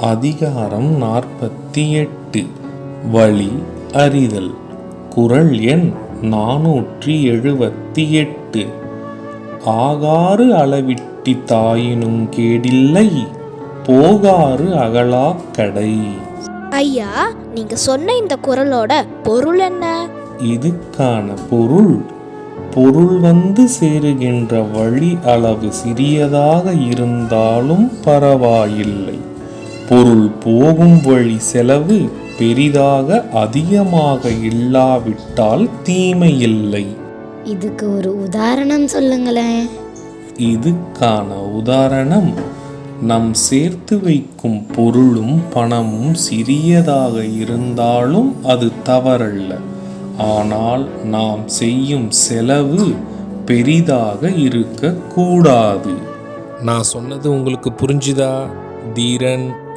அதிகாரம் நாற்பத்தி எட்டு வழி அறிதல். குரல் எண் நானூற்றி எழுபத்தி எட்டு ஆகாறு அளவிட்டி தாயினும் கேடில்லை. போகாறு அகலாக்கடை ஐயா நீங்க சொன்ன இந்த குரலோட பொருள் என்ன? இதுக்கான பொருள் பொருள் வந்து சேருகின்ற வழி அளவு சிறியதாக இருந்தாலும் பரவாயில்லை. பொருள் போகும் வழி செலவு பெரிதாக அதிகமாக இல்லாவிட்டால் தீமையில்லை. இதுக்கு ஒரு உதாரணம் சொல்லுங்களேன். இதுக்கான உதாரணம் நம் சேர்த்து வைக்கும் பொருளும் பணமும் சிறியதாக இருந்தாலும் அது தவறல்ல. ஆனால் நாம் செய்யும் செலவு பெரிதாக இருக்கக்கூடாது. நான் சொன்னது உங்களுக்கு புரிஞ்சுதா? தீரன்